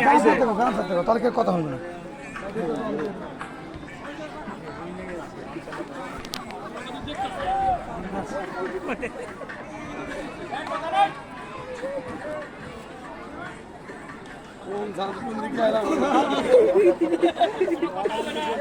গান ছাড়তে হবে, গান ছাড়তে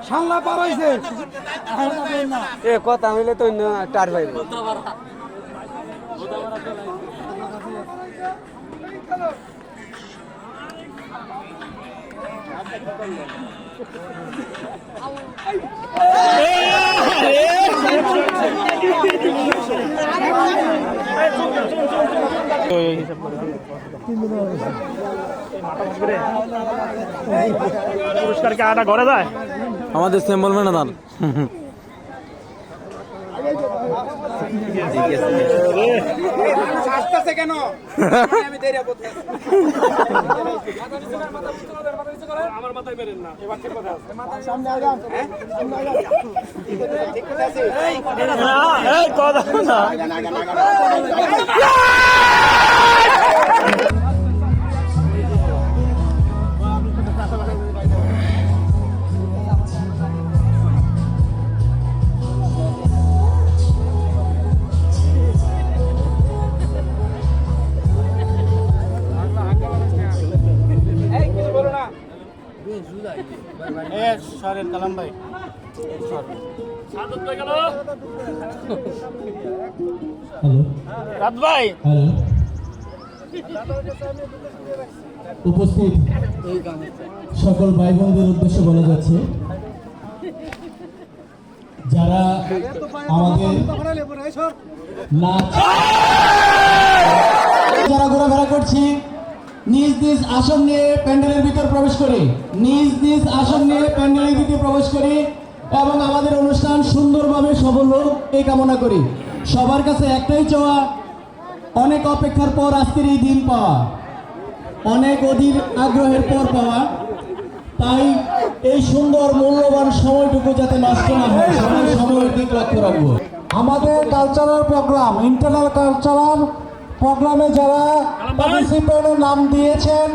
সামলা পার হয়েছে এ কথা হইলে তো টার ভাই পুরস্কার কি আটা ঘরে যায়। আমাদের সিম্বল ম্যানেজার আমার মাথায় মেরেন না এবার ঠিক কথা আছে এই কথা না সরেন কালাম ভাই। রাত উপস্থিত। সকল ভাই বোনদের উদ্দেশ্যে বলা যাচ্ছে যারা আমাদের নাচ যারা ঘোরাফেরা করছি নিজ নিজ আসন নিয়ে প্যান্ডেলের ভিতর প্রবেশ করি। নিজ নিজ আসন নিয়ে প্যান্ডেলের ভিতরে প্রবেশ করি এবং আমাদের অনুষ্ঠান সুন্দরভাবে সফল হোক এই কামনা করি। সবার কাছে একটাই চাওয়া, অনেক অপেক্ষার পর আজকের এই দিন পাওয়া। অনেক অধীর আগ্রহের পর পাওয়া। তাই এই সুন্দর মূল্যবান সময়টুকু যাতে নষ্ট না হয় সময়ের দিক লক্ষ্য রাখব। আমাদের কালচারাল প্রোগ্রাম ইন্টারনাল কালচারাল প্রোগ্রামে যারা পার্টিসিপেন্টের নাম দিয়েছেন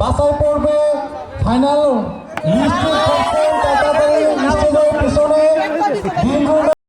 বাছাই পর্বে ফাইনাল লিস্টে লিস্টে পিছনে